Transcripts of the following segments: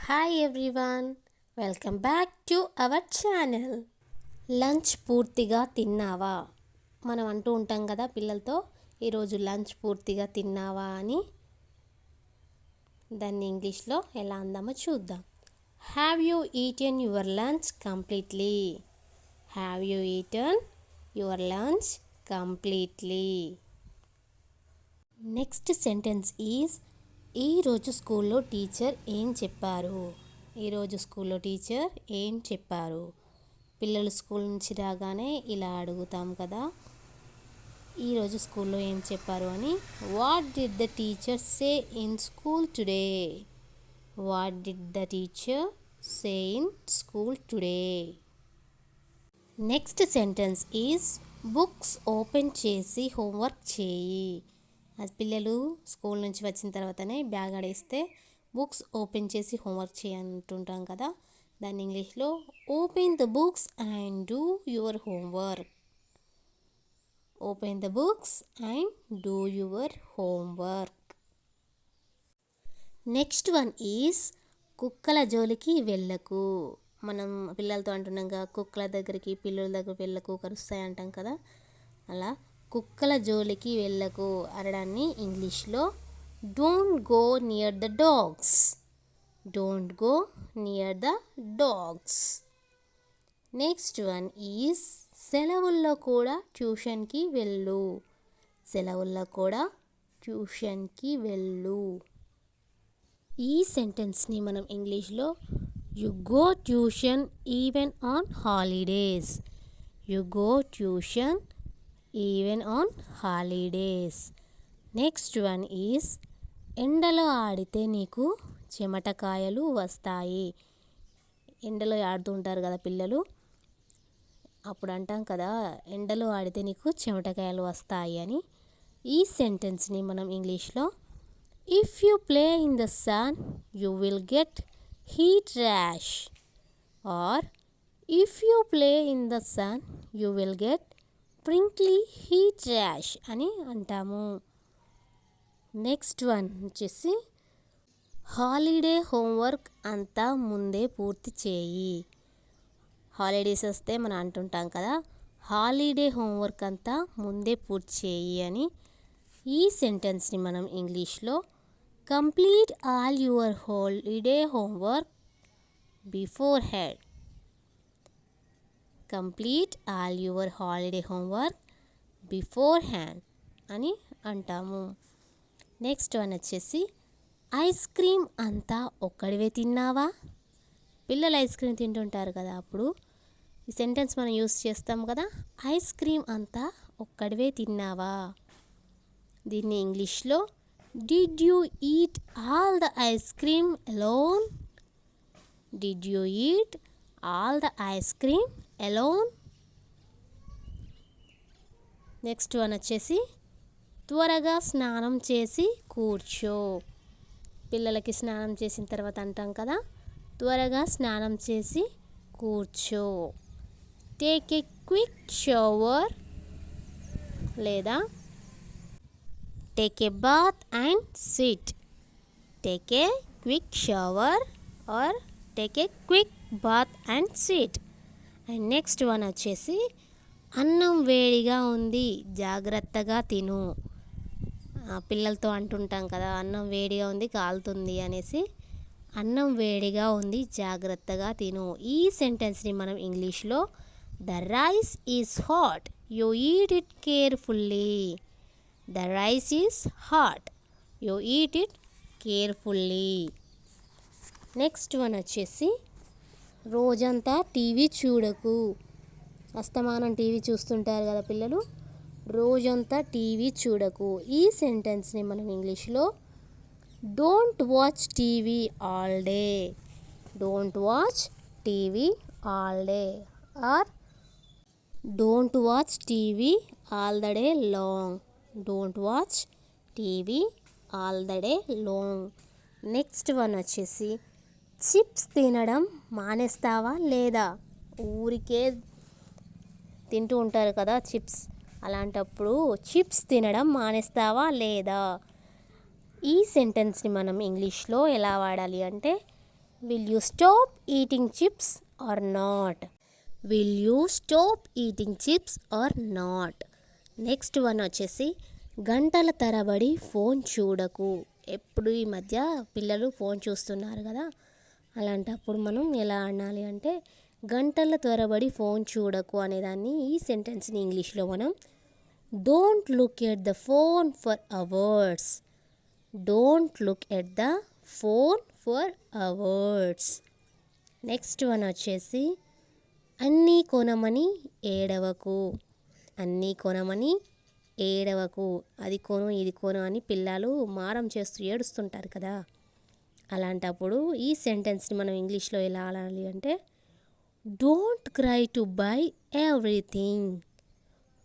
Hi everyone welcome back to our channel lunch పూర్తిగా తిన్నావా? మనం అంటూ ఉంటాం కదా పిల్లలతో ఈరోజు లంచ్ పూర్తిగా తిన్నావా అని? దాన్ని ఇంగ్లీష్లో ఎలా అందామో చూద్దాం. Have you eaten your lunch completely have you eaten your lunch completely next sentence is ఈరోజు స్కూల్లో టీచర్ ఏం చెప్పారు? ఈరోజు స్కూల్లో టీచర్ ఏం చెప్పారు? పిల్లలు స్కూల్ నుంచి రాగానే ఇలా అడుగుతాం కదా ఈరోజు స్కూల్లో ఏం చెప్పారు అని what did the teacher say in school today? What did the teacher say in school today? Next sentence is books open చేసి హోంవర్క్ చేయి. అది పిల్లలు స్కూల్ నుంచి వచ్చిన తర్వాతనే బ్యాగ్ ఆడేస్తే బుక్స్ ఓపెన్ చేసి హోంవర్క్ చేయంటుంటాం కదా. దాన్ని ఇంగ్లీష్లో open the books and do your homework open the books and do your homework next one is కుక్కల జోలికి వెళ్ళకు. మనం పిల్లలతో అంటున్నాం కదా కుక్కల దగ్గరికి పిల్లల దగ్గర వెళ్ళకు కరుస్తాయి అంటాం కదా. అలా కుక్కల జోలికి వెళ్ళకు అనడాన్ని ఇంగ్లీష్లో don't go near the dogs. Don't go near the dogs. Next one is సెలవుల్లో కూడా ట్యూషన్కి వెళ్ళు. సెలవుల్లో కూడా ట్యూషన్కి వెళ్ళు. ఈ సెంటెన్స్ని మనం ఇంగ్లీష్లో you go tuition even on holidays. You go tuition even on holidays next one is ఎండలో ఆడితే నీకు చెమటకాయలు వస్తాయి. ఎండలో ఆడుతూ ఉంటారు కదా పిల్లలు. అప్పుడు అంటాం కదా ఎండలో ఆడితే నీకు చెమటకాయలు వస్తాయి అని. ఈ సెంటెన్స్ని మనం ఇంగ్లీష్లో if you play in the sun you will get heat rash or if you play in the sun you will get prickly heat rash అని అంటాము. నెక్స్ట్ వన్ వచ్చేసి హాలిడే హోంవర్క్ అంతా ముందే పూర్తి చేయి. హాలిడేస్ వస్తే మనం అంటుంటాం కదా హాలిడే హోంవర్క్ అంతా ముందే పూర్తి చేయి అని. ఈ సెంటెన్స్ని మనం ఇంగ్లీష్లో complete all your holiday homework beforehand. Complete all your holiday homework beforehand అని అంటాము. నెక్స్ట్ వన్ వచ్చేసి ఐస్ క్రీమ్ అంతా ఒక్కడివే తిన్నావా? పిల్లలు ఐస్ క్రీమ్ తింటుంటారు కదా అప్పుడు. ఈ సెంటెన్స్ మనం యూస్ చేస్తాం కదా ఐస్ క్రీమ్ అంతా ఒక్కడివే తిన్నావా? దీన్ని ఇంగ్లీష్లో did you eat all the ice cream alone did you eat all the ice cream alone next one వచ్చేసి త్వరగా స్నానం చేసి కూర్చో. పిల్లలకి స్నానం చేసిన తర్వాత అంటాం కదా త్వరగా స్నానం చేసి కూర్చో. టేక్ ఏ క్విక్ షవర్ లేదా take a bath and sit take a quick shower or take a quick bath and sit and next one వచ్చేసి అన్నం వేడిగా ఉంది జాగ్రత్తగా తిను. పిల్లలతో అంటుంటాం కదా అన్నం వేడిగా ఉంది కాలుతుంది అనేసి. అన్నం వేడిగా ఉంది జాగ్రత్తగా తిను. ఈ సెంటెన్స్ని మనం ఇంగ్లీష్లో the rice is hot you eat it carefully. The rice is hot you eat it carefully. Next one వచ్చేసి రోజంతా టీవీ చూడకు. అస్తమానం టీవీ చూస్తుంటారు కదా పిల్లలు. రోజంతా టీవీ చూడకు. ఈ సెంటెన్స్ని మనం ఇంగ్లీష్లో don't watch TV all day. Don't watch TV all day. Or don't watch TV all the day long. Don't watch TV all the day long. Next one వచ్చేసి చిప్స్ తినడం మానేస్తావా లేదా? ఊరికే తింటూ ఉంటారు కదా చిప్స్. అలాంటప్పుడు చిప్స్ తినడం మానేస్తావా లేదా? ఈ సెంటెన్స్ని మనం ఇంగ్లీష్లో ఎలా వాడాలి అంటే will you stop eating chips or not will you stop eating chips or not next one వచ్చేసి గంటల తరబడి ఫోన్ చూడకు. ఎప్పుడు ఈ మధ్య పిల్లలు ఫోన్ చూస్తున్నారు కదా. అలాంటప్పుడు మనం ఎలా అనాలి అంటే గంటల త్వరబడి ఫోన్ చూడకు అనేదాన్ని ఈ సెంటెన్స్ని ఇంగ్లీష్లో మనం don't look at the phone for hours. Don't look at the phone for hours. Next one వచ్చేసి అన్నీ కొనమని ఏడవకు. అన్నీ కొనమని ఏడవకు. అది కొను ఇది కొను అని పిల్లలు మారం చేస్తూ ఏడుస్తుంటారు కదా. అలాంటప్పుడు ఈ సెంటెన్స్ని మనం ఇంగ్లీష్లో ఎలా అనాలి అంటే don't cry to buy everything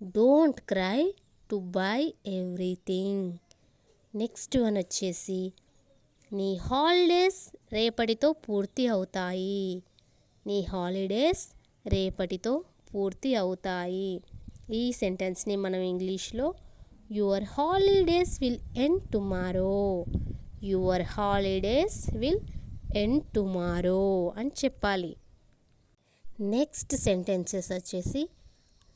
don't cry to buy everything next one వచ్చేసి నీ హాలిడేస్ రేపటితో పూర్తి అవుతాయి. నీ హాలిడేస్ రేపటితో పూర్తి అవుతాయి. ఈ సెంటెన్స్ని మనం ఇంగ్లీష్లో your holidays will end tomorrow your holidays will end tomorrow అని చెప్పాలి. నెక్స్ట్ సెంటెన్సెస్ వచ్చేసి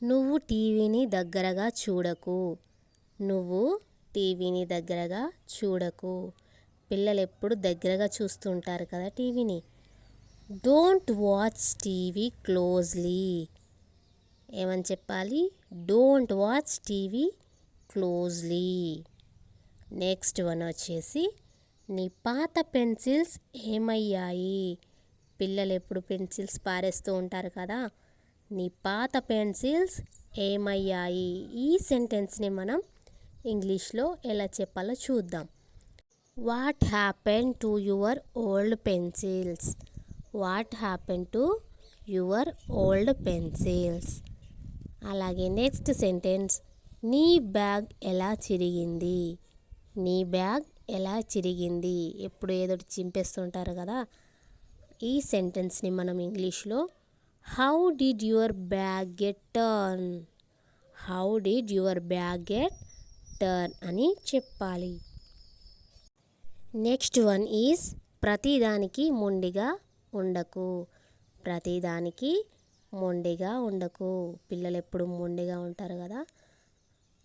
నువ్వు టీవీని దగ్గరగా చూడకు. నువ్వు టీవీని దగ్గరగా చూడకు. పిల్లలు ఎప్పుడు దగ్గరగా చూస్తుంటారు కదా టీవీని. Don't watch TV closely. ఏమని చెప్పాలి? Don't watch TV closely. Next one వచ్చేసి నీ పాత పెన్సిల్స్ ఏమయ్యాయి? పిల్లలు ఎప్పుడు పెన్సిల్స్ పారేస్తూ ఉంటారు కదా. నీ పాత పెన్సిల్స్ ఏమయ్యాయి? ఈ సెంటెన్స్ని మనం ఇంగ్లీష్లో ఎలా చెప్పాలో చూద్దాం. What happen to your old pencils what happen to your old pencils అలాగే నెక్స్ట్ సెంటెన్స్ నీ బ్యాగ్ ఎలా చిరిగింది? నీ బ్యాగ్ ఎలా చిరిగింది ఎప్పుడు ఏదో చింపేస్తుంటారు కదా? ఈ సెంటెన్స్ని మనం ఇంగ్లీష్లో how did your bag get turn? How did your bag get turn అని చెప్పాలి. నెక్స్ట్ వన్ ఈజ్ ప్రతిదానికి మొండిగా ఉండకు. ప్రతిదానికి మొండిగా ఉండకు. పిల్లలు ఎప్పుడు మొండిగా ఉంటారు కదా?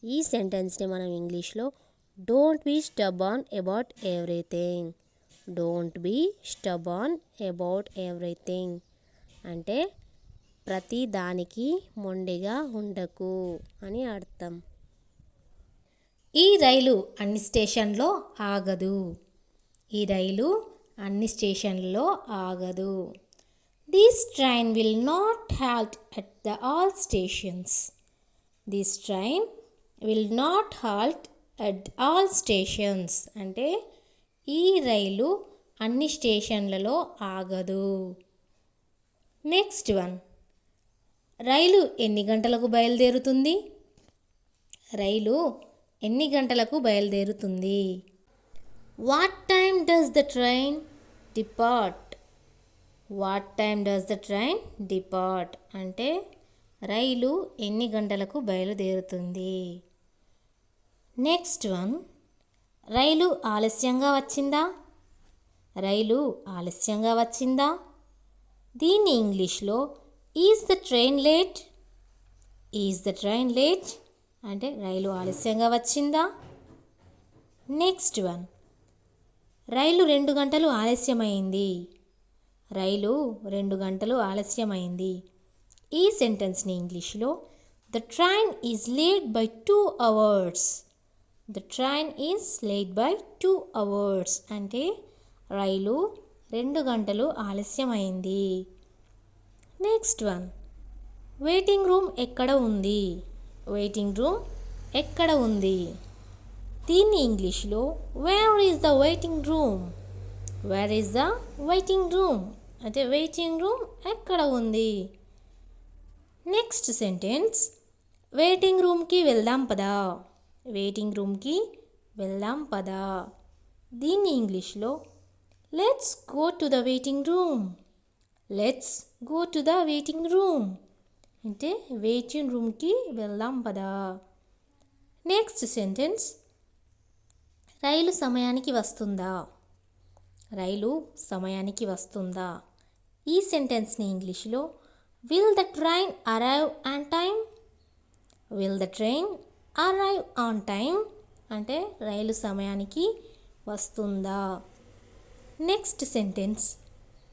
ఈ సెంటెన్స్ని మనం ఇంగ్లీష్లో don't be stubborn about everything don't be stubborn about everything అంటే ప్రతి దానికి మొండిగా ఉండకు అని అర్థం. ఈ రైలు అన్ని స్టేషన్లో ఆగదు. ఈ రైలు అన్ని స్టేషన్లలో ఆగదు. This train will not halt at the all stations this train will not halt at all stations అంటే ఈ రైలు అన్ని స్టేషన్లలో ఆగదు. నెక్స్ట్ వన్ రైలు ఎన్ని గంటలకు బయలుదేరుతుంది? రైలు ఎన్ని గంటలకు బయలుదేరుతుంది? What time does the train depart what time does the train depart అంటే రైలు ఎన్ని గంటలకు బయలుదేరుతుంది? నెక్స్ట్ వన్ రైలు ఆలస్యంగా వచ్చిందా? రైలు ఆలస్యంగా వచ్చిందా? దీన్ని ఇంగ్లీష్లో is the train late is the train late అంటే రైలు ఆలస్యంగా వచ్చిందా? నెక్స్ట్ వన్ రైలు రెండు గంటలు ఆలస్యమైంది. రైలు రెండు గంటలు ఆలస్యమైంది. ఈ సెంటెన్స్ని ఇంగ్లీష్లో the train is late by two hours the train is late by two hours అంటే రైలు రెండు గంటలు ఆలస్యమైంది. నెక్స్ట్ వన్ వెయిటింగ్ రూమ్ ఎక్కడ ఉంది? వెయిటింగ్ రూమ్ ఎక్కడ ఉంది? దీన్ని ఇంగ్లీష్లో where is the waiting room where is the waiting room అయితే వెయిటింగ్ రూమ్ ఎక్కడ ఉంది? నెక్స్ట్ సెంటెన్స్ వెయిటింగ్ రూమ్కి వెళ్దాం పదా. వెయిటింగ్ రూమ్కి వెళ్దాం పదా. దీన్ని ఇంగ్లీష్లో let's go to the waiting room let's go to the waiting room అంటే వెయిటింగ్ రూమ్కి వెళ్దాం పదా. నెక్స్ట్ సెంటెన్స్ రైలు సమయానికి వస్తుందా? రైలు సమయానికి వస్తుందా? ఈ సెంటెన్స్ని ఇంగ్లీష్లో will the train arrive and time will the train arrive on time అంటే రైలు సమయానికి వస్తుందా? నెక్స్ట్ సెంటెన్స్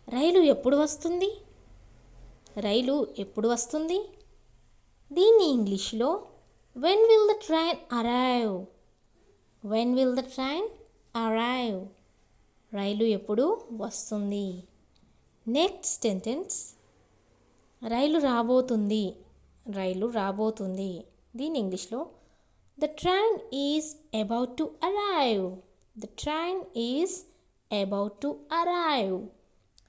రైలు ఎప్పుడు వస్తుంది? రైలు ఎప్పుడు వస్తుంది? దీన్ని ఇంగ్లీష్లో when will the train arrive when will the train arrive రైలు ఎప్పుడు వస్తుంది? నెక్స్ట్ సెంటెన్స్ రైలు రాబోతుంది. రైలు రాబోతుంది. దీని ఇంగ్లీష్లో the train is about to arrive the train is about to arrive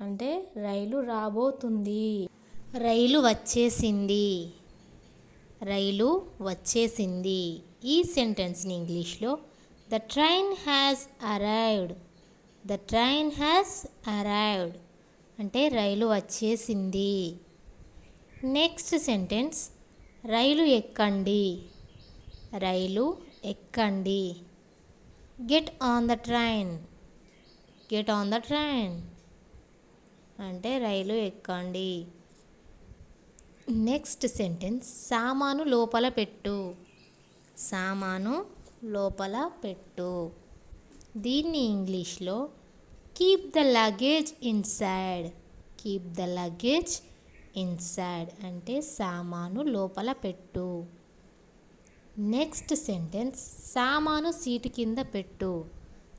అంటే రైలు రాబోతుంది. రైలు వచ్చేసింది. రైలు వచ్చేసింది. ఈ సెంటెన్స్ని ఇంగ్లీష్లో the train has arrived the train has arrived అంటే రైలు వచ్చేసింది. నెక్స్ట్ సెంటెన్స్ రైలు ఎక్కండి. రైలు ఎక్కండి. Get on the train get on the train అంటే రైలు ఎక్కండి. నెక్స్ట్ సెంటెన్స్ సామాను లోపల పెట్టు. సామాను లోపల పెట్టు. దీన్ని ఇంగ్లీష్లో keep the luggage inside keep the luggage inside అంటే సామాను లోపల పెట్టు. నెక్స్ట్ సెంటెన్స్ సామాను సీటు కింద పెట్టు.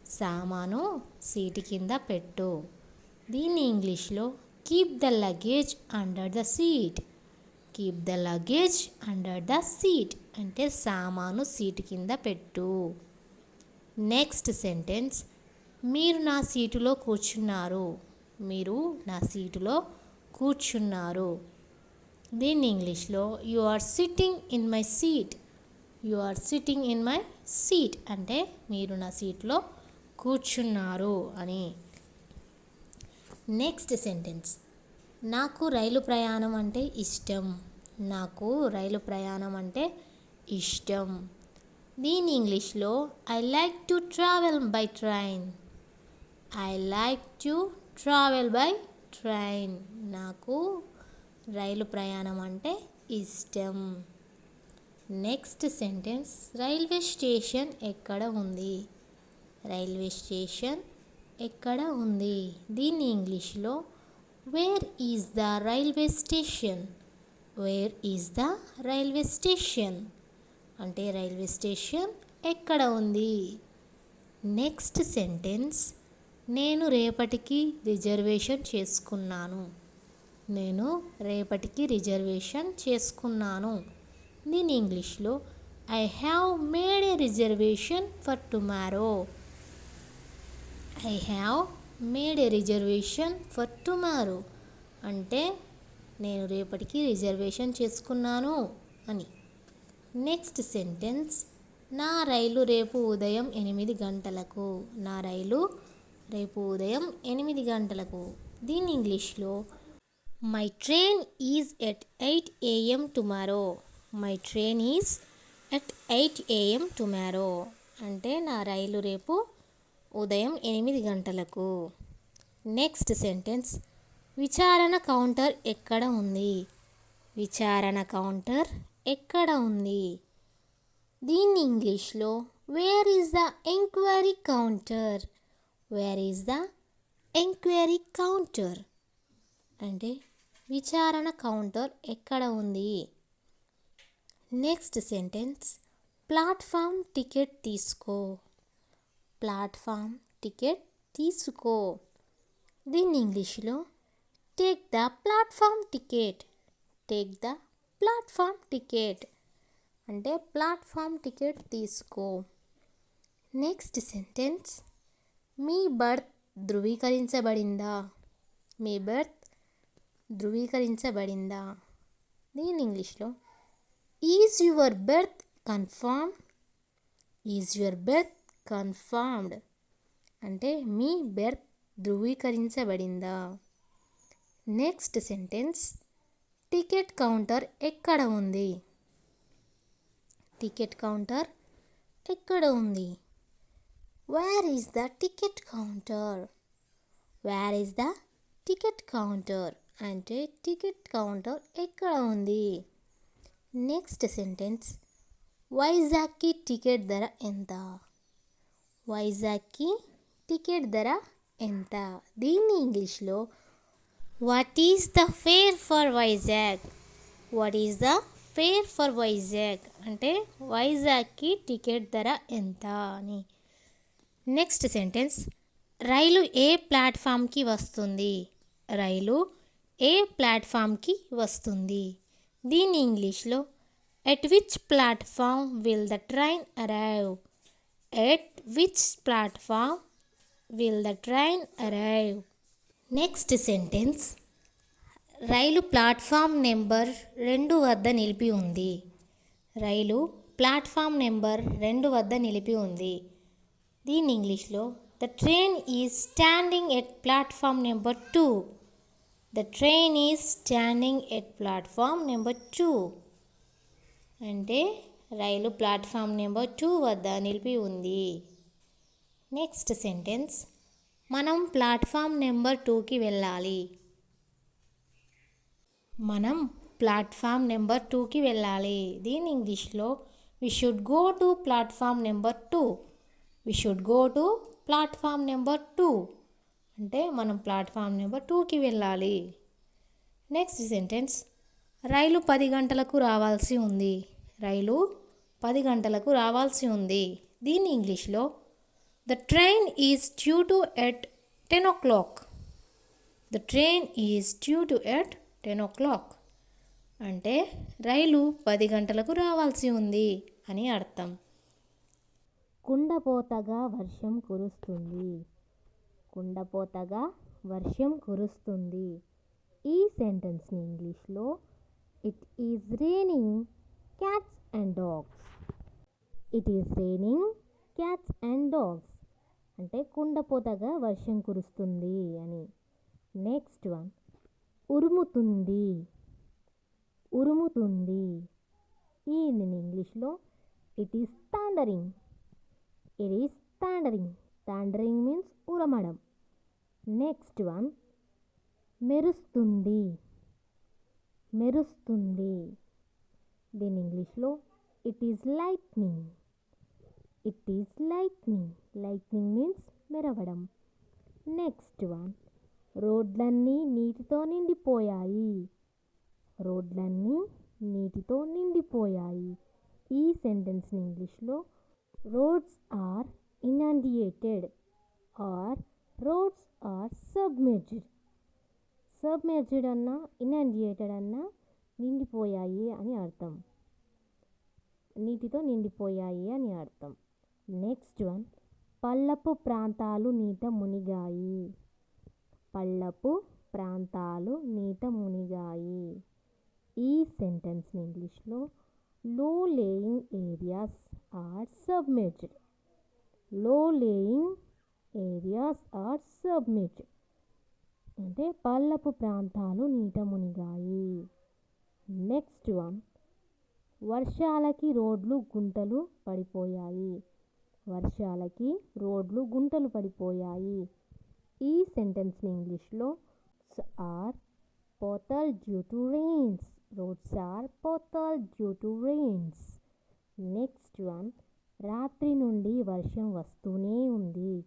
సామాను సీటు కింద పెట్టు. దీన్ని ఇంగ్లీష్లో keep the luggage under the seat keep the luggage under the seat అంటే సామాను సీటు కింద పెట్టు. నెక్స్ట్ సెంటెన్స్ మీరు నా సీటులో కూర్చున్నారు. మీరు నా సీటులో కూర్చున్నారు. దీన్ని ఇంగ్లీష్లో you are sitting in my seat you are sitting in my seat అంటే మీరు నా సీట్లో కూర్చున్నారు అని. నెక్స్ట్ సెంటెన్స్ నాకు రైలు ప్రయాణం అంటే ఇష్టం. నాకు రైలు ప్రయాణం అంటే ఇష్టం. దీని ఇంగ్లీష్లో I like to travel by train I like to travel by train నాకు రైలు ప్రయాణం అంటే ఇష్టం. నెక్స్ట్ సెంటెన్స్ రైల్వే స్టేషన్ ఎక్కడ ఉంది? రైల్వే స్టేషన్ ఎక్కడ ఉంది? దీన్ని ఇంగ్లీష్లో where is the railway station where is the railway station అంటే రైల్వే స్టేషన్ ఎక్కడ ఉంది? నెక్స్ట్ సెంటెన్స్ నేను రేపటికి రిజర్వేషన్ చేసుకున్నాను. నేను రేపటికి రిజర్వేషన్ చేసుకున్నాను. దీని ఇంగ్లీష్లో I have made a reservation for tomorrow. I have made a reservation for tomorrow. అంటే నేను రేపటికి రిజర్వేషన్ చేసుకున్నాను అని. నెక్స్ట్ సెంటెన్స్ నా రైలు రేపు ఉదయం ఎనిమిది గంటలకు. నా రైలు రేపు ఉదయం ఎనిమిది గంటలకు. దీని ఇంగ్లీష్లో my train is at eight AM tomorrow. My train is at eight AM tomorrow అంటే నా రైలు రేపు ఉదయం ఎనిమిది గంటలకు. నెక్స్ట్ సెంటెన్స్ విచారణ కౌంటర్ ఎక్కడ ఉంది? విచారణ కౌంటర్ ఎక్కడ ఉంది? దీన్ని ఇంగ్లీష్లో where is the enquiry counter where is the enquiry counter అంటే విచారణ కౌంటర్ ఎక్కడ ఉంది? నెక్స్ట్ సెంటెన్స్ ప్లాట్ఫామ్ టికెట్ తీసుకో. ప్లాట్ఫామ్ టికెట్ తీసుకో. దీన్ని ఇంగ్లీష్లో take the platform ticket take the platform ticket అంటే ప్లాట్ఫామ్ టికెట్ తీసుకో. నెక్స్ట్ సెంటెన్స్ మీ బర్త్ ధృవీకరించబడిందా? మీ బర్త్ ధృవీకరించబడిందా? దీని ఇంగ్లీష్లో is your berth confirm is your berth confirmed అంటే మీ బెర్త్ ధృవీకరించబడిందా? నెక్స్ట్ సెంటెన్స్ టికెట్ కౌంటర్ ఎక్కడ ఉంది? టికెట్ కౌంటర్ ఎక్కడ ఉంది? Where is the ticket counter where is the ticket counter అంటే టికెట్ కౌంటర్ ఎక్కడ ఉంది? నెక్స్ట్ సెంటెన్స్ వైజాగ్కి టికెట్ ధర ఎంత వైజాగ్కి టికెట్ ధర ఎంత దీన్ని ఇంగ్లీష్లో what is the fare for Vizag what is the fare for Vizag అంటే వైజాగ్కి టికెట్ ధర ఎంత అని నెక్స్ట్ సెంటెన్స్ రైలు ఏ ప్లాట్ఫామ్కి వస్తుంది? రైలు ఏ ప్లాట్ఫామ్కి వస్తుంది? దీని ఇంగ్లీష్లో at which platform will the train arrive at which platform will the train arrive next sentence rail platform number రెండు వద్ద నిలిపి ఉంది. రైలు ప్లాట్ఫామ్ నెంబర్ రెండు వద్ద నిలిపి ఉంది. దీని ఇంగ్లీష్లో the train is standing at platform number two the train is standing at platform number two అంటే రైలు ప్లాట్ఫామ్ నెంబర్ టూ వద్ద నిలిపి ఉంది. నెక్స్ట్ సెంటెన్స్ మనం ప్లాట్ఫామ్ నెంబర్ టూకి వెళ్ళాలి. మనం ప్లాట్ఫామ్ నెంబర్ టూకి వెళ్ళాలి. దీని ఇంగ్లీష్లో we should go to platform number two we should go to platform number two అంటే మనం ప్లాట్ఫామ్ నెంబర్ టూకి వెళ్ళాలి. నెక్స్ట్ సెంటెన్స్ రైలు పది గంటలకు రావాల్సి ఉంది. రైలు పది గంటలకు రావాల్సి ఉంది. దీన్ని ఇంగ్లీష్లో the train is due to at ten o'clock the train is due to at ten o'clock అంటే రైలు పది గంటలకు రావాల్సి ఉంది అని అర్థం. కుండపోతగా వర్షం కురుస్తుంది. కుండపోతగా వర్షం కురుస్తుంది. ఈ సెంటెన్స్ని ఇంగ్లీష్లో it is raining cats and dogs it is raining cats and dogs అంటే కుండపోతగా వర్షం కురుస్తుంది అని. నెక్స్ట్ వన్ ఉరుముతుంది. ఉరుముతుంది. ఈ ఇంగ్లీష్లో it is thundering it is thundering thundering means ఉరమడం. Next one. మెరుస్తుంది. మెరుస్తుంది. దీని ఇంగ్లీష్లో it is lightning it is lightning lightning means మెరవడం. Next one రోడ్లన్నీ నీటితో నిండిపోయాయి. రోడ్లన్నీ నీటితో నిండిపోయాయి. ఈ సెంటెన్స్ని ఇంగ్లీష్లో roads are inundated or roads are submerged submerged అన్నా ఇనాండియేటెడ్ అన్నా నిండిపోయాయి అని అర్థం. నీటితో నిండిపోయాయి అని అర్థం. నెక్స్ట్ వన్ పల్లపు ప్రాంతాలు నీట మునిగాయి. పల్లపు ప్రాంతాలు నీట మునిగాయి. ఈ సెంటెన్స్ని ఇంగ్లీష్లో low lying areas are submerged low lying areas are submit అంటే పల్లపు ప్రాంతాలు నీట మునిగాయి నెక్స్ట్ వన్ వర్షాలకి రోడ్లు గుంటలు పడిపోయాయి. వర్షాలకి రోడ్లు గుంటలు పడిపోయాయి. ఈ సెంటెన్స్ని ఇంగ్లీష్లో are pothole due to rains roads are pothole due to rains next one రాత్రి నుండి వర్షం వస్తూనే ఉంది.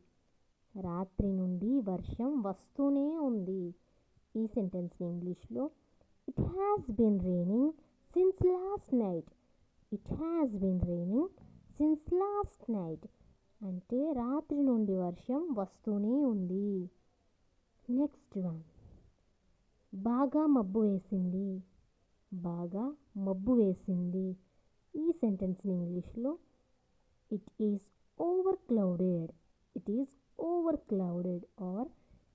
రాత్రి నుండి వర్షం వస్తూనే ఉంది. ఈ సెంటెన్స్ని ఇంగ్లీష్లో it has been raining since last night it has been raining since last night అంటే రాత్రి నుండి వర్షం వస్తూనే ఉంది. Next one. బాగా మబ్బు వేసింది. బాగా మబ్బు వేసింది. ఈ సెంటెన్స్ని ఇంగ్లీష్లో it is over clouded it is over clouded or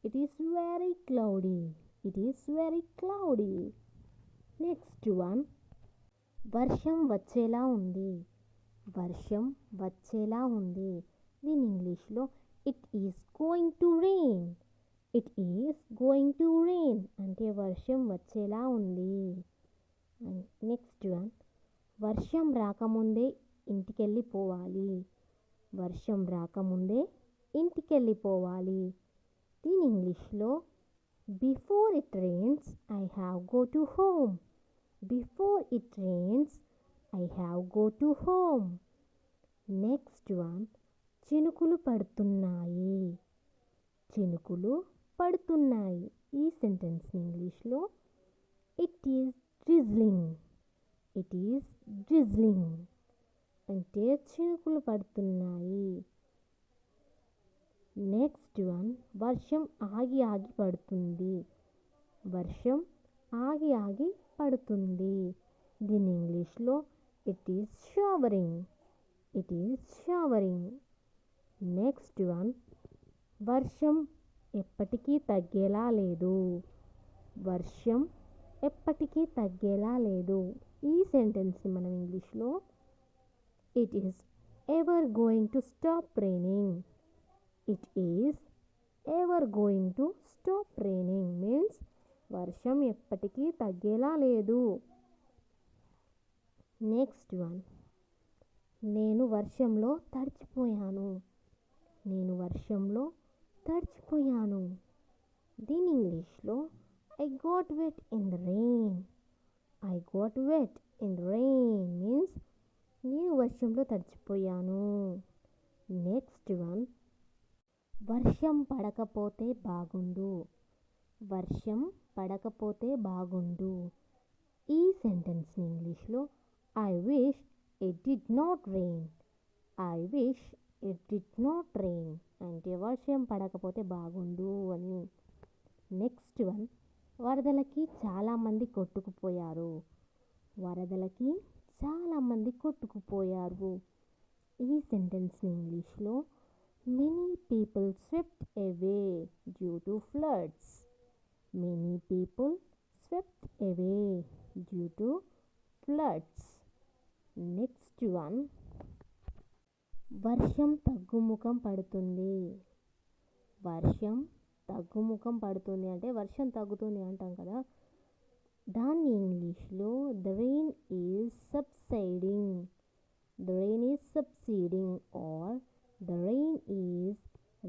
it is very cloudy it is very cloudy next one వర్షం వచ్చేలా ఉంది. వర్షం వచ్చేలా ఉంది. దీని ఇంగ్లీష్లో it is going to rain it is going to rain అంటే వర్షం వచ్చేలా ఉంది. నెక్స్ట్ వన్ వర్షం రాకముందే ఇంటికెళ్ళిపోవాలి. వర్షం రాకముందే ఇంటికెళ్ళిపోవాలి. దీని ఇంగ్లీష్లో before it rains I have go to home before it rains I have go to home next one చినుకులు పడుతున్నాయి. చినుకులు పడుతున్నాయి. ఈ సెంటెన్స్ని ఇంగ్లీష్లో it is drizzling it is drizzling అంటే చినుకులు పడుతున్నాయి. నెక్స్ట్ వన్ వర్షం ఆగి ఆగి పడుతుంది. వర్షం ఆగి ఆగి పడుతుంది. దీని ఇంగ్లీష్లో it is showering it is showering next one వర్షం ఎప్పటికీ తగ్గేలా లేదు. వర్షం ఎప్పటికీ తగ్గేలా లేదు. ఈ సెంటెన్స్ని మనం ఇంగ్లీష్లో it is ever going to stop raining it is ever going to stop raining means వర్షం ఎప్పటికీ తగ్గేలా లేదు. నెక్స్ట్ వన్ నేను వర్షంలో తడిచిపోయాను. నేను వర్షంలో తడిచిపోయాను. దీని ఇంగ్లీష్లో I got wet in the rain I got wet in the rain means నేను వర్షంలో తడిచిపోయాను. నెక్స్ట్ వన్ వర్షం పడకపోతే బాగుండు. వర్షం పడకపోతే బాగుండు. ఈ సెంటెన్స్ని ఇంగ్లీష్లో I wish it did not rain I wish it did not rain అంటే వర్షం పడకపోతే బాగుండు అని. నెక్స్ట్ వన్ వరదలకి చాలామంది కొట్టుకుపోయారు. వరదలకి చాలామంది కొట్టుకుపోయారు. ఈ సెంటెన్స్ని ఇంగ్లీష్లో Many people swept away due to floods Many people swept away due to floods next one వర్షం తగ్గుముఖం పడుతుంది. వర్షం తగ్గుముఖం పడుతుంది అంటే వర్షం తగ్గుతుంది అంటాం కదా. దాన్ని ఇంగ్లీష్లో the rain is subsiding. The rain is subsiding or the rain is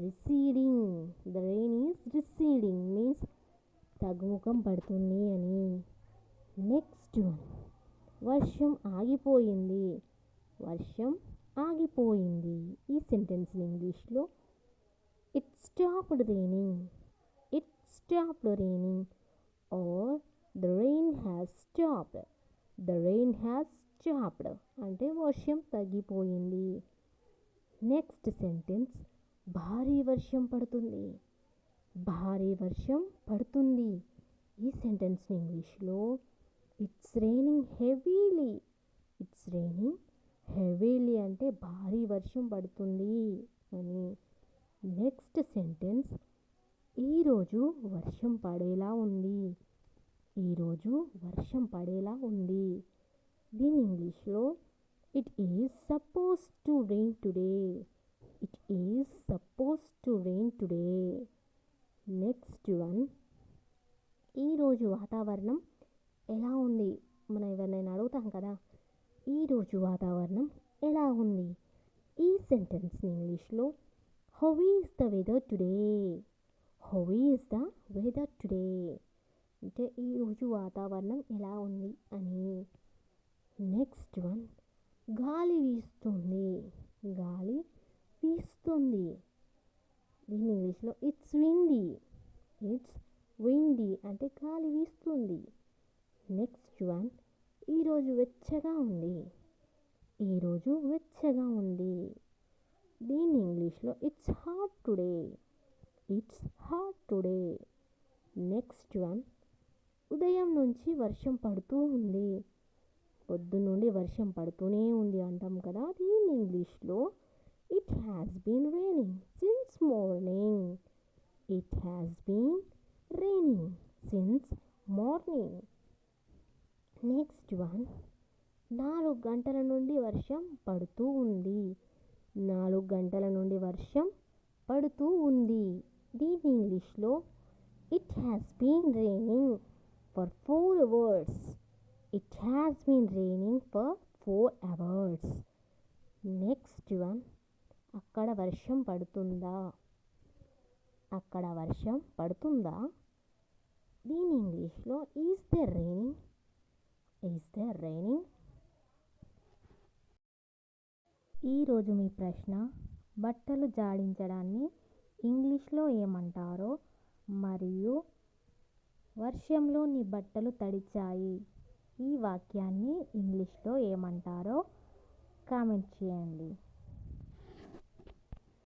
receding the rain is receding means తగ్గుముఖం పడుతుంది అని. నెక్స్ట్ వర్షం ఆగిపోయింది. వర్షం ఆగిపోయింది. ఈ సెంటెన్స్ ఇంగ్లీష్లో it stopped raining it stopped raining or the rain has stopped the rain has stopped అంటే వర్షం తగ్గిపోయింది. నెక్స్ట్ సెంటెన్స్ భారీ వర్షం పడుతుంది. భారీ వర్షం పడుతుంది. ఈ సెంటెన్స్ ఇంగ్లీష్లో it's raining heavily it's raining heavily అంటే భారీ వర్షం పడుతుంది అని. నెక్స్ట్ సెంటెన్స్ ఈరోజు వర్షం పడేలా ఉంది. ఈరోజు వర్షం పడేలా ఉంది. దీని ఇంగ్లీష్లో it is suppose to rain today it is suppose to rain today next one ఈరోజు వాతావరణం ఎలా ఉంది? మనం ఎవరినైనా అడుగుతాం కదా. ఈరోజు వాతావరణం ఎలా ఉంది? ఈ సెంటెన్స్ని ఇంగ్లీష్లో how is the weather today how is the weather today అంటే ఈరోజు వాతావరణం ఎలా ఉంది అని. నెక్స్ట్ వన్ గాలి వీస్తుంది. గాలి వీస్తుంది. దీని ఇంగ్లీష్లో ఇట్స్ విండీ ఇట్స్ విండీ అంటే గాలి వీస్తుంది. నెక్స్ట్ వన్ ఈరోజు వెచ్చగా ఉంది. ఈరోజు వెచ్చగా ఉంది. దీని ఇంగ్లీష్లో it's hot today it's hot today next one ఉదయం నుంచి వర్షం పడుతూ ఉంది. పొద్దు నుండి వర్షం పడుతూనే ఉంది అంటాం కదా. దీని ఇంగ్లీష్లో? It has been raining since morning it has been raining since morning next one నాలుగు గంటల నుండి వర్షం పడుతూ ఉంది. నాలుగు గంటల నుండి వర్షం పడుతూ ఉంది. దీని ఇంగ్లీష్లో it has been raining for four hours it has been raining for four hours next one అక్కడ వర్షం పడుతుందా? అక్కడ వర్షం పడుతుందా? దీని ఇంగ్లీష్లో is the raining is the raining ఈరోజు మీ ప్రశ్న బట్టలు జాడించడాన్ని ఇంగ్లీష్లో ఏమంటారో మరియు వర్షంలో నీ బట్టలు తడిచాయి? ఈ వాక్యాన్ని ఇంగ్లీష్లో ఏమంటారో కామెంట్ చేయండి.